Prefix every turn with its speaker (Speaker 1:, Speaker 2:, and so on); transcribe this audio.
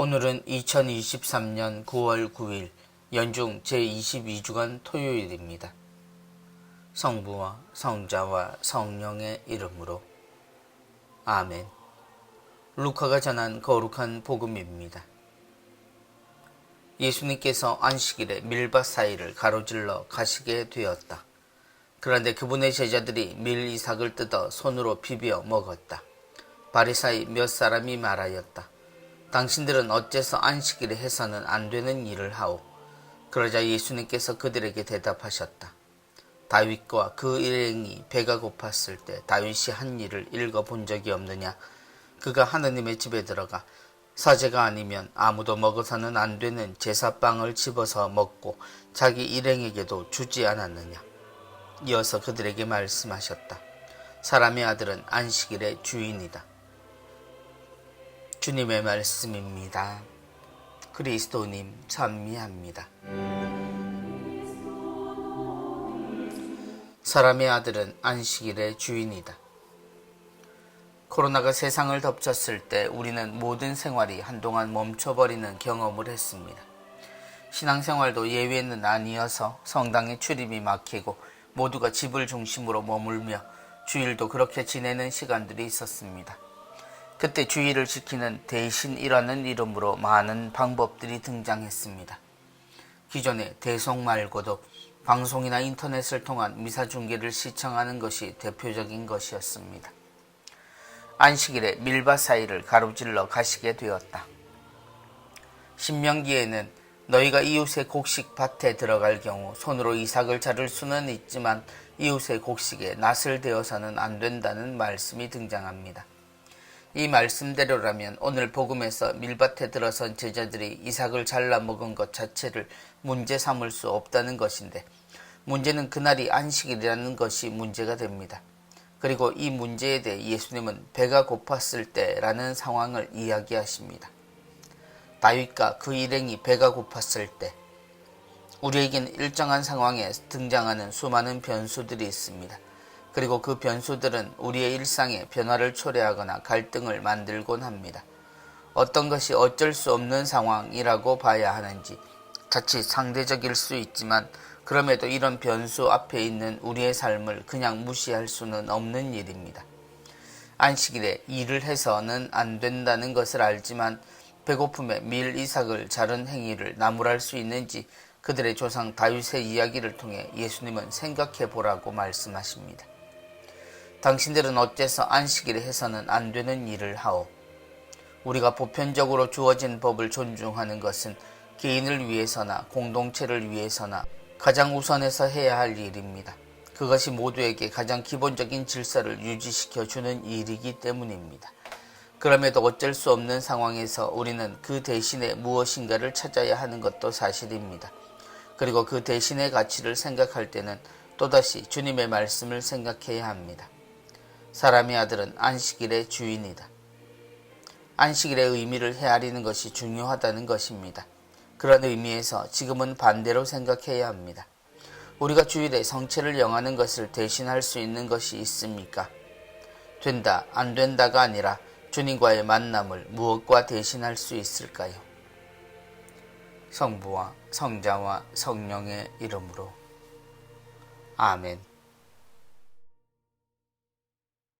Speaker 1: 오늘은 2023년 9월 9일 연중 제22주간 토요일입니다. 성부와 성자와 성령의 이름으로 아멘. 루카가 전한 거룩한 복음입니다. 예수님께서 안식일에 밀밭 사이를 가로질러 가시게 되었다. 그런데 그분의 제자들이 밀 이삭을 뜯어 손으로 비벼 먹었다. 바리사이 몇 사람이 말하였다. 당신들은 어째서 안식일에 해서는 안 되는 일을 하오? 그러자 예수님께서 그들에게 대답하셨다. 다윗과 그 일행이 배가 고팠을 때 다윗이 한 일을 읽어 본 적이 없느냐? 그가 하느님의 집에 들어가 사제가 아니면 아무도 먹어서는 안 되는 제사빵을 집어서 먹고 자기 일행에게도 주지 않았느냐? 이어서 그들에게 말씀하셨다. 사람의 아들은 안식일의 주인이다. 주님의 말씀입니다. 그리스도님 찬미합니다. 사람의 아들은 안식일의 주인이다. 코로나가 세상을 덮쳤을 때 우리는 모든 생활이 한동안 멈춰버리는 경험을 했습니다. 신앙생활도 예외는 아니어서 성당의 출입이 막히고 모두가 집을 중심으로 머물며 주일도 그렇게 지내는 시간들이 있었습니다. 그때 주의를 지키는 대신이라는 이름으로 많은 방법들이 등장했습니다. 기존의 대송 말고도 방송이나 인터넷을 통한 미사 중계를 시청하는 것이 대표적인 것이었습니다. 안식일에 밀밭 사이를 가로질러 가시게 되었다. 신명기에는 너희가 이웃의 곡식 밭에 들어갈 경우 손으로 이삭을 자를 수는 있지만 이웃의 곡식에 낫을 대어서는 안 된다는 말씀이 등장합니다. 이 말씀대로라면 오늘 복음에서 밀밭에 들어선 제자들이 이삭을 잘라 먹은 것 자체를 문제 삼을 수 없다는 것인데 문제는 그날이 안식일이라는 것이 문제가 됩니다. 그리고 이 문제에 대해 예수님은 배가 고팠을 때라는 상황을 이야기하십니다. 다윗과 그 일행이 배가 고팠을 때 우리에겐 일정한 상황에 등장하는 수많은 변수들이 있습니다. 그리고 그 변수들은 우리의 일상에 변화를 초래하거나 갈등을 만들곤 합니다. 어떤 것이 어쩔 수 없는 상황이라고 봐야 하는지 자칫 상대적일 수 있지만 그럼에도 이런 변수 앞에 있는 우리의 삶을 그냥 무시할 수는 없는 일입니다. 안식일에 일을 해서는 안 된다는 것을 알지만 배고픔에 밀 이삭을 자른 행위를 나무랄 수 있는지 그들의 조상 다윗의 이야기를 통해 예수님은 생각해 보라고 말씀하십니다. 당신들은 어째서 안식일에 해서는 안 되는 일을 하오? 우리가 보편적으로 주어진 법을 존중하는 것은 개인을 위해서나 공동체를 위해서나 가장 우선해서 해야 할 일입니다. 그것이 모두에게 가장 기본적인 질서를 유지시켜 주는 일이기 때문입니다. 그럼에도 어쩔 수 없는 상황에서 우리는 그 대신에 무엇인가를 찾아야 하는 것도 사실입니다. 그리고 그 대신의 가치를 생각할 때는 또다시 주님의 말씀을 생각해야 합니다. 사람의 아들은 안식일의 주인이다. 안식일의 의미를 헤아리는 것이 중요하다는 것입니다. 그런 의미에서 지금은 반대로 생각해야 합니다. 우리가 주일에 성체를 영하는 것을 대신할 수 있는 것이 있습니까? 된다, 안 된다가 아니라 주님과의 만남을 무엇과 대신할 수 있을까요? 성부와 성자와 성령의 이름으로 아멘.